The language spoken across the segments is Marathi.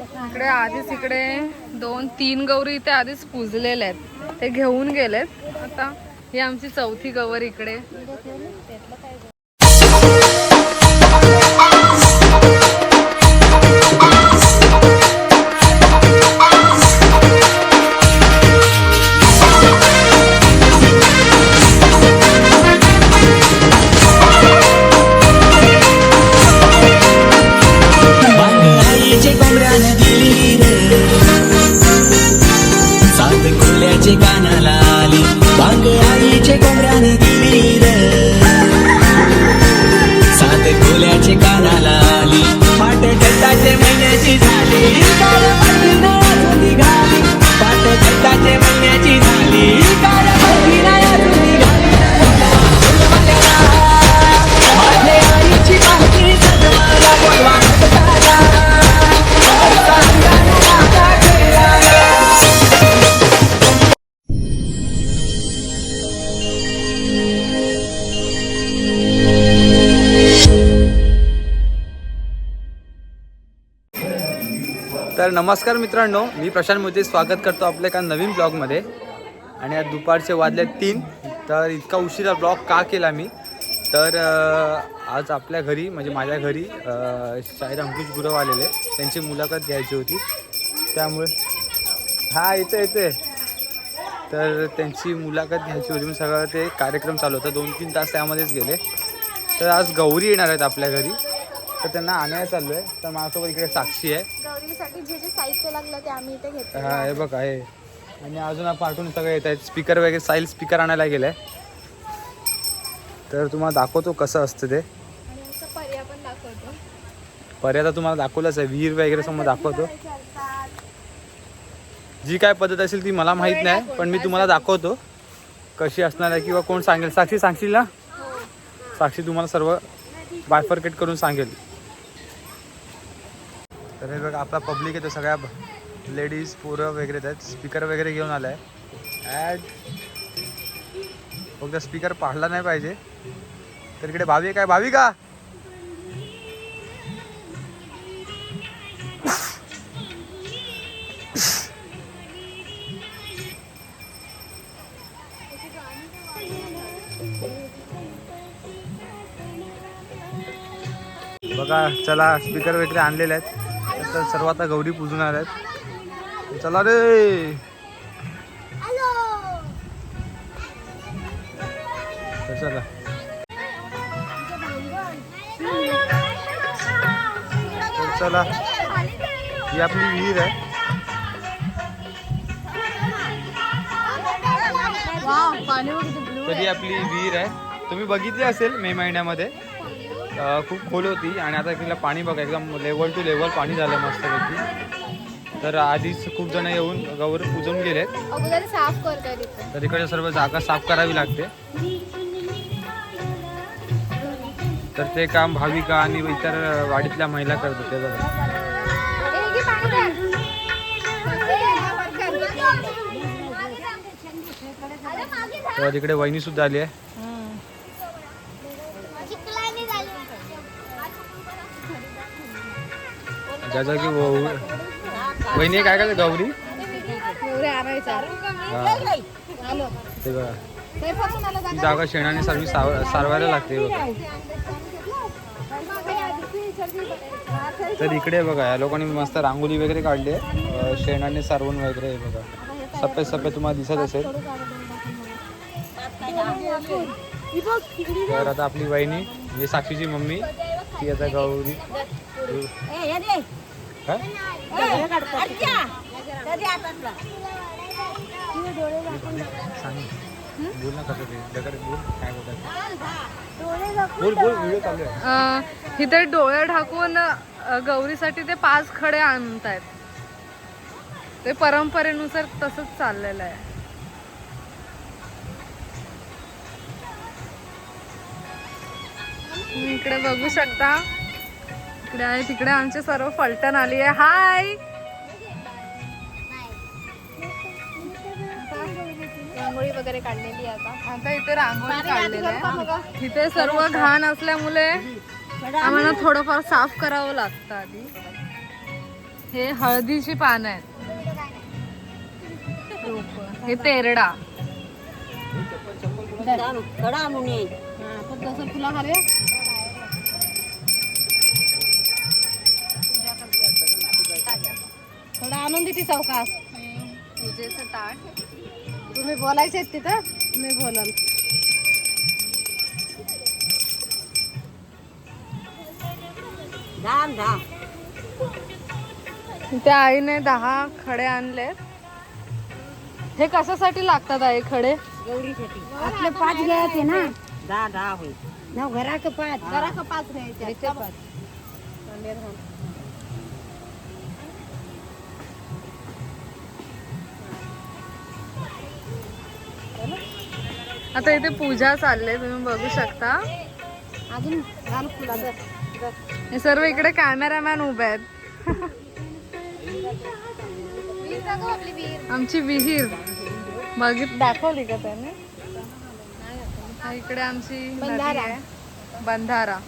इकडे आधीच इकडे दोन तीन गौरी इथे आधीच पुजलेल्या आहेत. ते घेऊन गेलेत. आता ही आमची चौथी गवर इकडे. तर नमस्कार मित्रांनो मी प्रशांत मोदी. स्वागत करतो आपल्या एका नवीन ब्लॉगमध्ये. आणि आज दुपारचे वाजले तीन तर इतका उशिरा ब्लॉग का केला मी? तर आज आपल्या घरी म्हणजे माझ्या घरी शाहीर अंकुश गुरव आलेले. त्यांची मुलाखत घ्यायची होती. त्यामुळे हा येते येते तर त्यांची मुलाखत घ्यायची होती. मी सगळं ते कार्यक्रम चालू होता. दोन तीन तास त्यामध्येच गेले. तर आज गौरी येणार आहेत आपल्या घरी. तर त्यांना आणायला चाललो आहे तर माझ्यासोबत इकडे साक्षी आहे. गौरीसाठी जे जे साहित्य लागलं ते आम्ही इथे घेतलं हा हे बघ आहे आणि अजून पाठवून सगळे येत आहेत. स्पीकर वगैरे साईल स्पीकर आणायला गेलाय तर तुम्हाला दाखवतो कसं असतं ते. पर्याय पण दाखवतो. पर्याय तर तुम्हाला दाखवलंच आहे. विहीर वगैरे समोर दाखवतो. जी काय पद्धत असेल ती मला माहीत नाही पण मी तुम्हाला दाखवतो. कशी असणार आहे किंवा कोण सांगेल. साक्षी सांगशील ना? साक्षी तुम्हाला सर्व बायफर्केट करून सांगेल. तर हे बघा आपला पब्लिक येतो सगळ्या लेडीज पोरं वगैरे आहेत. स्पीकर वगैरे घेऊन आलाय. ॲड फक्त स्पीकर पाडला नाही पाहिजे. तर इकडे भावी काय भावी का बघा चला स्पीकर वगैरे आणलेले आहेत. तर सर्व आता गौरी आल्या आहेत. चला रे. चला चला ही आपली विहीर आहे. तर आपली विहीर आहे. तुम्ही बघितली असेल मे महिन्यामध्ये. खूप खोल होती आणि आता तिला पाणी बघा एकदम लेवल टू लेवल पाणी झालं मस्तपैकी. तर आधीच खूप जण येऊन गौर पूजून गेलेत. तर इकडे सर्व जागा साफ करावी लागते. तर ते काम भाविका आणि इतर वाडीतल्या महिला करत होते बघा. तर इकडे वहिनी सुद्धा आली आहे. जागी व- वहिनी काय काय गौरी ते बघा. जागा शेणाने सर्व साव सारवायला लागते बघा. तर इकडे बघा या लोकांनी मस्त रांगोली वगैरे काढली आहे. शेणाने सारवून वगैरे हे बघा. सफेद सफेद तुम्हाला दिसत असेल. तर आता आपली वहिनी म्हणजे साक्षीची मम्मी ती आता गौरी अं, इथे डोळे ढाकून गौरीसाठी ते पाच खडे आणतायत. ते परंपरेनुसार तसंच चाललेलं आहे. इकडे बघू शकता. इकडे आहे तिकडे आमचे सर्व फलटण आली आहे. हाय रांगोळी वगैरे काढलेली आहे आता. आता इथे रांगोळी काढलेली आहे. तिथे सर्व घाण असल्यामुळे आम्हाला थोडंफार साफ करावं लागतं आधी. हे हळदीची पानं आहेत. हे तेरडा. कडा थोडा आणून देते चौकात पूजेचं ताट तुम्ही बोलायचे तिथं? मी बोलाल. धाम धाम. त्या आईने दहा खडे आणलेत हे कशासाठी लागतात आई खडे? गौरीसाठी आपले पाच घ्यायचे ना. दहा दहा होईल. ना घराक पाच घराक पाच. घ्यायचे पाच आता इथे पूजा चालले तुम्ही बघू शकता. अजून हे सर्व इकडे कॅमेरामॅन उभे आहेत. आमची विहीर. बघित दाखवली का त्याने? इकडे आमची बंधारा.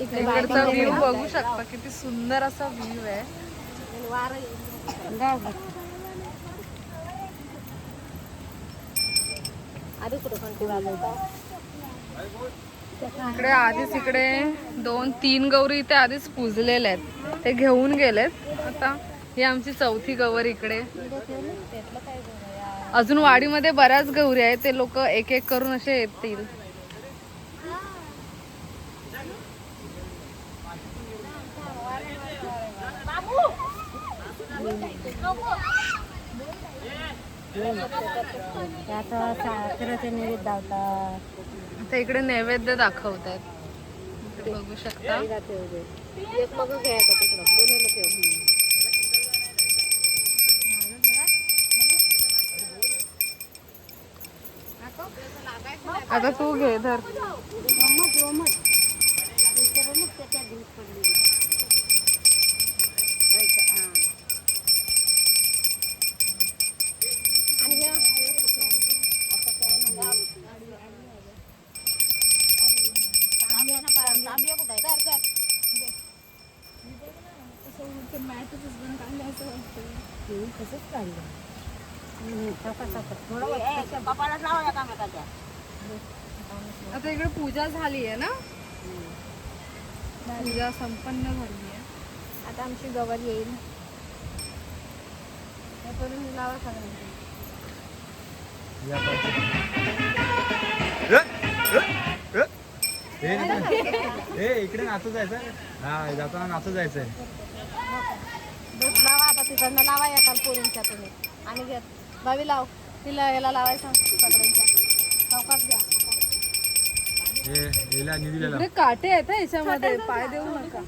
इकडचा व्ह्यू बघू शकता किती सुंदर असा व्ह्यू आहे. आधी कुठं घंटी वाजवता इकडे आधीच इकडे दोन तीन गौरी इथे आधीच पूजलेल्या आहेत. ते घेऊन गेलेत. आता ही आमची चौथी गौर इकडे. अजून वाडीमध्ये बऱ्याच गौरी आहेत. ते लोक एक एक करून असे येतील. त्यात साखरेचे निवेद धावतात आता इकडे नैवेद्य दाखवत आहेत बघू शकता. एक मग घ्यायचा तिकडं. दोन्हीला ठेव. आता तू घे धर. आता इकडे पूजा झाली आहे ना? पूजा संपन्न झाली आहे. आता आमची गवर येईल. हे करून लावा सगळ्यांची हे इकडे नाचू जायचं हा जाताना नाचू जायचंय. दूध लावा आता तिकडनं लावा एका पोरींच्या तुम्ही. आणि घेत बावी लाव. तिला याला लावायचं सगळ्यांच्या चौकात घ्या. हे काटे आहेत याच्यामध्ये. पाय देऊ नका.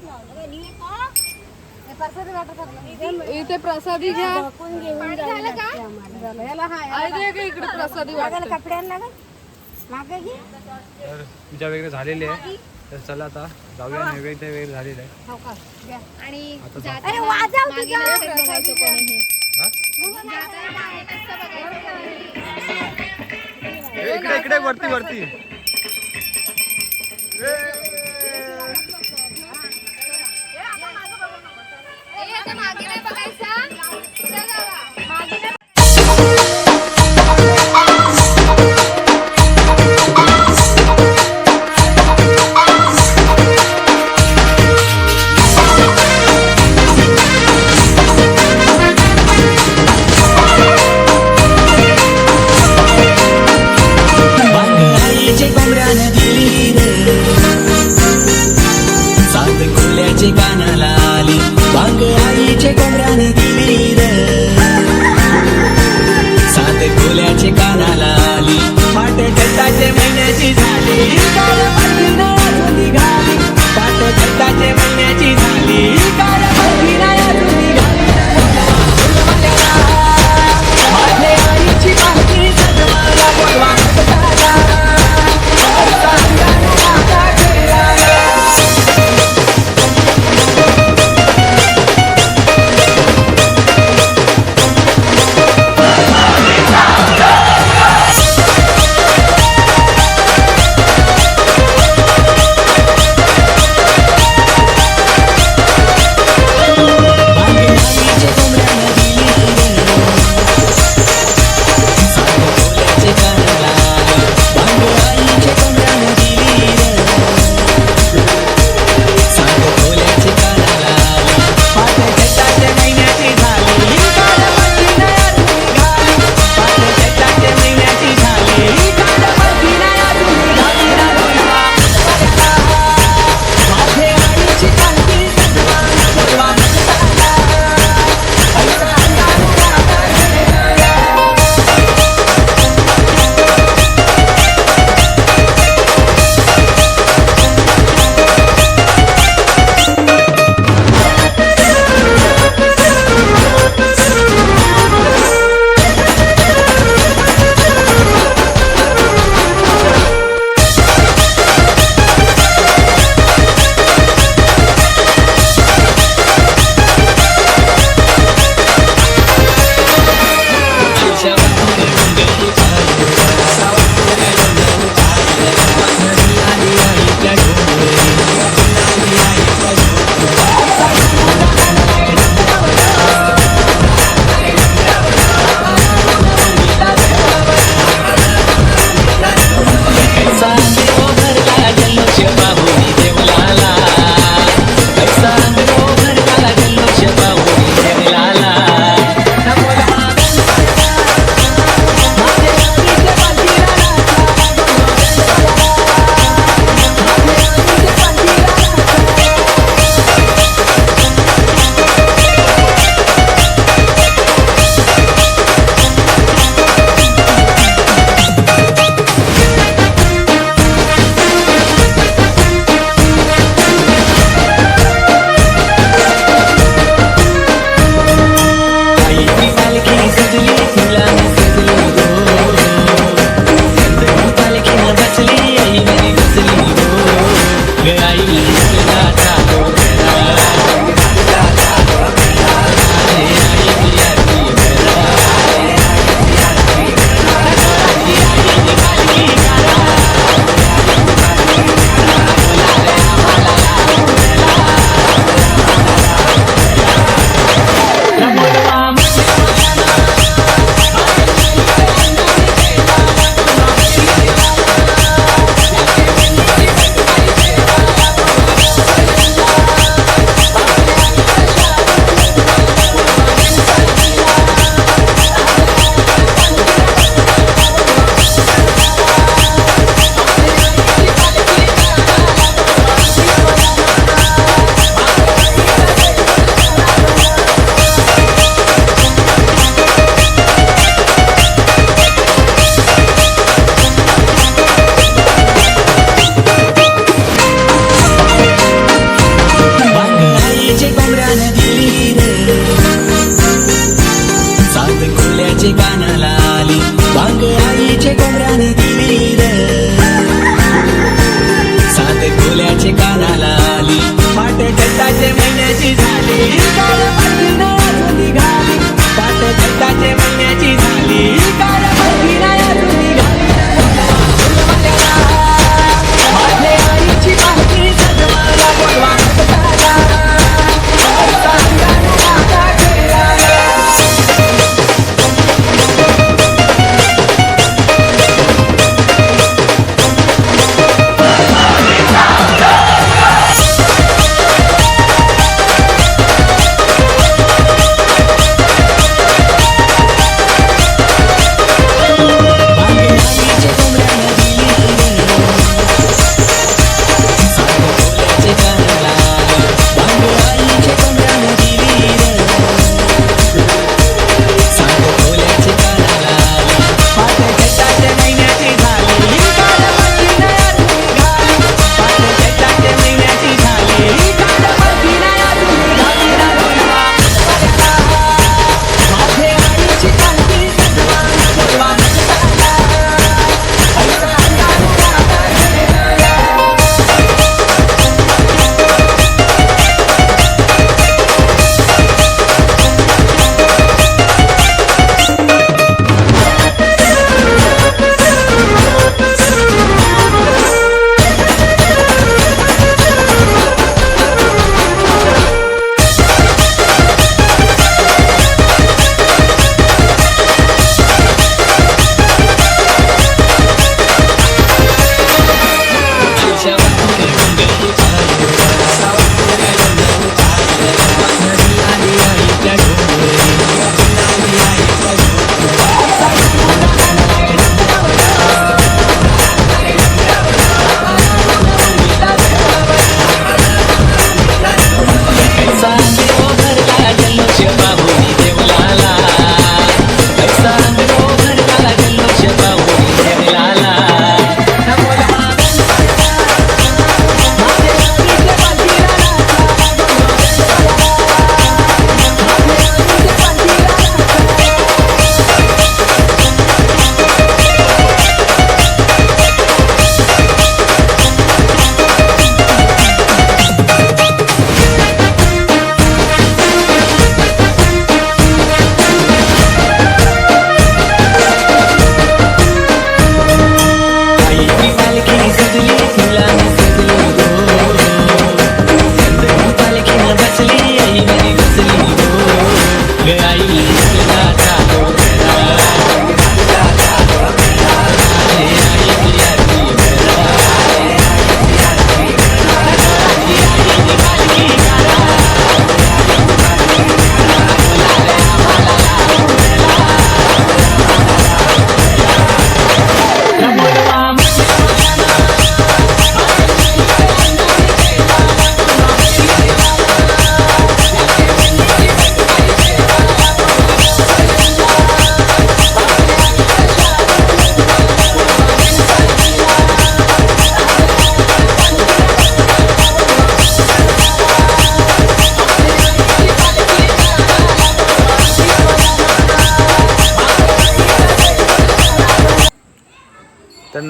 हे. इथे प्रसादी घ्या. पाणी झालं का? झालं. याला आई दे गं इकडे प्रसादी वाटते. कपड्यांना मागे घे. तर पूजा वगैरे झालेली आहे. तर चला आता जाऊया नैवेद्य वगैरे झालेलं आहे. आणि आता जाऊ. अरे वाजव हा? हे इकडे इकडे वरती वरती. जटाचे महिन्याची झाली.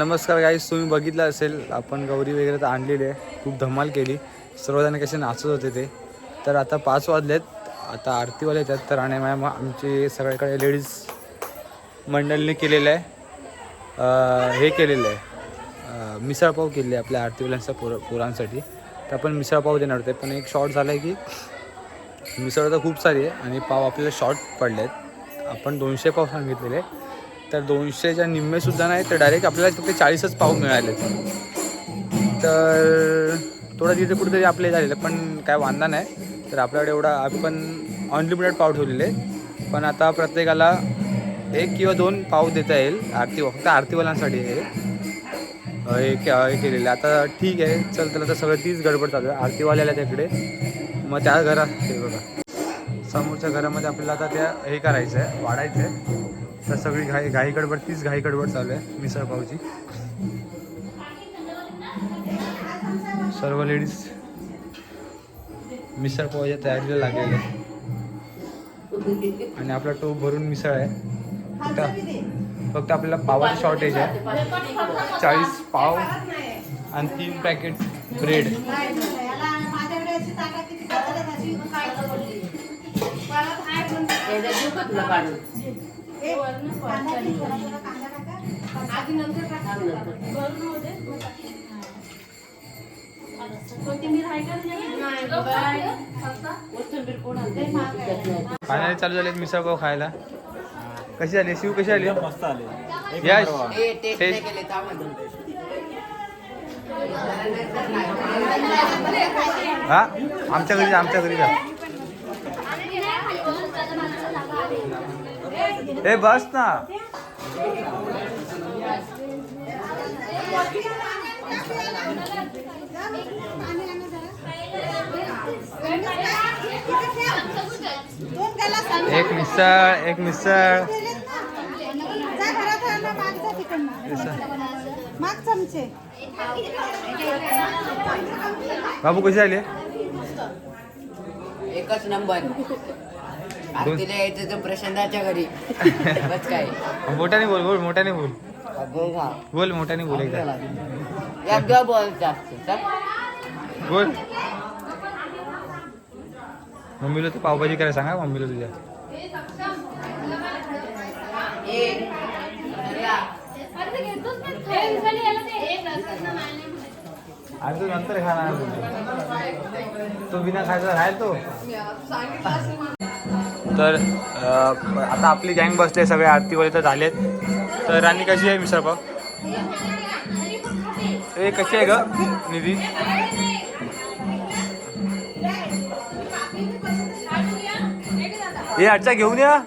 नमस्कार गाईस तुम्ही बघितलं असेल आपण गौरी वगैरे तर आणलेली आहे. खूप धमाल केली. सर्वजण कसे नाचत होते ते. तर आता पाच वाजलेत. आता आरतीवाले येतात. तर आणि मॅम आमची सगळ्याकडे लेडीज मंडळीने केलेलं आहे. हे केलेलं आहे. मिसळपाव मिसळपाव केले आपल्या आरतीवाल्यांच्या पोर पोरांसाठी. तर आपण मिसळपाव देणार होते. पण एक शॉर्ट झाला आहे की मिसळ तर खूप सारी आहे आणि पाव आपल्याला शॉर्ट पडले आहेत आपण दोनशे पाव सांगितलेले. तर दोनशेच्या निम्मेसुद्धा नाही तर डायरेक्ट आपल्याला फक्त चाळीसच पाव मिळाले. तर थोडं तिथे कुठेतरी आपले झालेलं पण काय वांदा नाही. तर आपल्याकडे एवढा आपण अनलिमिटेड पाव ठेवलेले. पण आता प्रत्येकाला एक किंवा दोन पाव देता येईल. आरती फक्त आरतीवाल्यांसाठी हे हे के- हे केलेलं. आहे. आता ठीक आहे चल त्याला तर सगळं तीच गडबड चालू आहे. आरतीवाल्याला तिकडे मग त्या घरात ते बघा. समोरच्या घरामध्ये आपल्याला आता त्या हे करायचं आहे वाढायचं आहे तर सगळी घाई घाई गडबड तीच घाई गडबड चालू आहे मिसळपावची सर्व लेडीज मिसळपावच्या तयारीला लागलेले आहे. आणि आपला टोप भरून मिसळ आहे. फक्त फक्त आपल्याला पावाचं शॉर्टेज आहे. चाळीस पाव आणि तीन पॅकेट ब्रेड फायनली चालू झाले मिसळपाव खायला. कशी झाली? शिव कशी आली? यश. टेस्ट हा? आमच्या घरी जा, आमच्या घरी जा. हे बस ना. एक मिसळ एक मिसळ. बाबू कशी आली? एकच नंबर. आरतीला यायचं तर प्रशांताच्या घरी. बस काय. मोठ्याने बोल बोल मोठ्याने बोल. हा. बोल मोठ्याने बोल एकदा. एकदा बोल जास्त. चल. बोल. मम्मीला तू पावभाजी करायला सांगा मम्मीला तुझ्या. आणि तू नंतर खाणार तो बिना खायचा राहील तो. तर आता आपली गँग बसले सगळे आरती वगैरे तर झालेत. तर राणी कशी आहे मिसळपाव ए कशी आहे ग निधी? हे आजच्या घेऊन या.